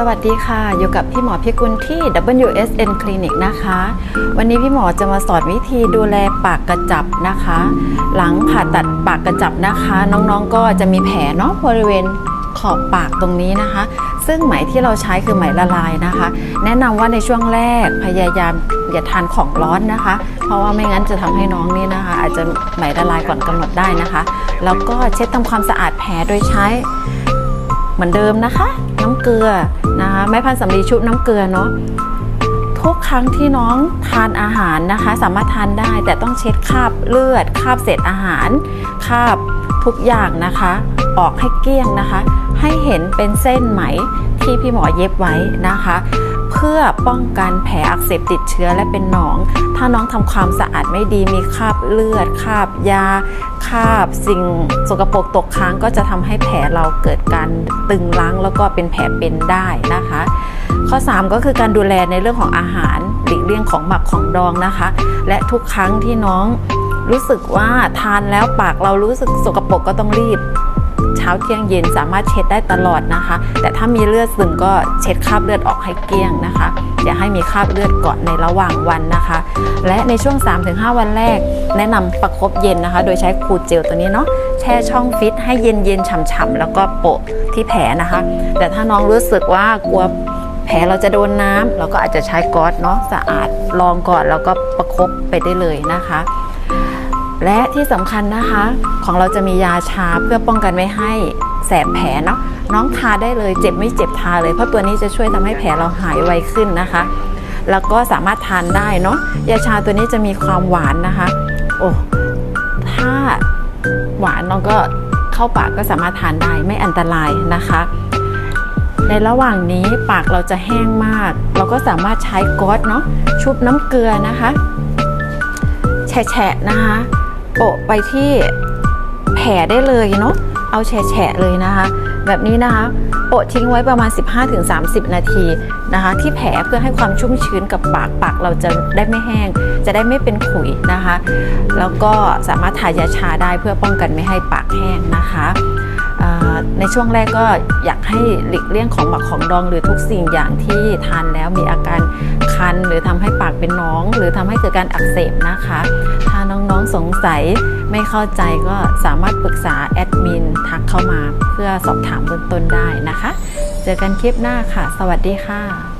สวัสดีค่ะ อยู่กับพี่หมอพิกุลที่ WSN Clinic นะคะ วันนี้พี่หมอจะมาสอนวิธีดูแลปากกระจับนะคะ หลังผ่าตัดปากกระจับนะคะ น้องๆก็จะมีแผลเนาะบริเวณขอบปากตรงนี้นะคะ ซึ่งไหมที่เราใช้คือไหมละลายนะคะ แนะนำว่าในช่วงแรกพยายามอย่าทานของร้อนนะคะ เพราะว่าไม่งั้นจะทำให้น้องนี่นะคะ อาจจะไหมละลายก่อนกำหนดได้นะคะ แล้วก็เช็ดทำความสะอาดแผลโดยใช้ เหมือนเดิมนะคะ น้ำเกลือนะคะไม้พันสำลีชุบน้ำเกลือเนาะทุกครั้งที่น้องทานอาหารนะคะ สามารถทานได้แต่ต้องเช็ดคราบเลือดคราบเศษอาหารคราบทุกอย่างนะคะ ออกให้เกลี้ยงนะคะ ให้เห็นเป็นเส้นไหมที่พี่หมอเย็บไว้นะคะ เพื่อป้องกันแผลอักเสบติดเชื้อและเป็นหนอง ถ้าน้องทำความสะอาดไม่ดีมีคราบเลือดคราบยา คราบ สิ่งสกปรกตกค้างก็จะทำให้แผลเราเกิดการตึงล้างแล้วก็เป็นแผลเป็นได้นะคะ ข้อ 3 ก็คือการดูแลในเรื่องของอาหารหลีกเลี่ยงของหมักของดองนะคะ และทุกครั้งที่น้องรู้สึกว่าทานแล้วปากเรารู้สึกสกปรกก็ต้องรีบ ช้าเที่ยงเย็นสามารถเช็ดได้ตลอดนะคะ แต่ถ้ามีเลือดซึมก็เช็ดคราบเลือดออกให้เกลี้ยงนะคะ อย่าให้มีคราบเลือดเกาะในระหว่างวันนะคะ และในช่วง 3-5 วันแรก แนะนำประคบเย็นนะคะ โดยใช้คูลเจลตัวนี้เนาะแช่ช่องฟิตให้เย็นๆฉ่ำๆแล้วก็โปะที่แผลนะคะ แต่ถ้าน้องรู้สึกว่ากลัวแผลเราจะโดนน้ำเราก็อาจจะใช้ก๊อซเนาะสะอาดลองก่อนแล้วก็ประคบไปได้เลยนะคะ และที่สำคัญนะคะ ของเราจะมียาชาเพื่อป้องกันไม่ให้แสบแผลเนาะน้องทาได้เลยเจ็บไม่เจ็บทาเลย เพราะตัวนี้จะช่วยทำให้แผลเราหายไวขึ้นนะคะ แล้วก็สามารถทานได้เนาะยาชาตัวนี้จะมีความหวานนะคะ โอ้ถ้าหวานน้องก็เข้าปากก็สามารถทานได้ไม่อันตรายนะคะ ในระหว่างนี้ปากเราจะแห้งมาก เราก็สามารถใช้ก๊อซเนาะชุบน้ำเกลือนะคะ แฉะนะคะ โปะไปที่แผลได้เลยเนาะเอาแฉะเลยนะคะ แบบนี้นะคะโปะทิ้งไว้ประมาณ 15-30 นาทีนะคะ ที่แผลเพื่อให้ความชุ่มชื้นกับปากปากเราจะได้ไม่แห้ง จะได้ไม่เป็นขุยนะคะ แล้วก็สามารถทายาชาได้เพื่อป้องกันไม่ให้ปากแห้งนะคะในช่วงแรกก็อยากให้หลีกเลี่ยงของหมักของดองหรือทุกสิ่งอย่างที่ทานแล้วมีอาการัน หรือทำให้ปากเป็นน้อง หรือทำให้เกิดการอักเสบนะคะ ถ้าน้องๆสงสัยไม่เข้าใจก็สามารถปรึกษาแอดมินทักเข้ามาเพื่อสอบถามเบื้องต้นได้นะคะ เจอกันคลิปหน้าค่ะ สวัสดีค่ะ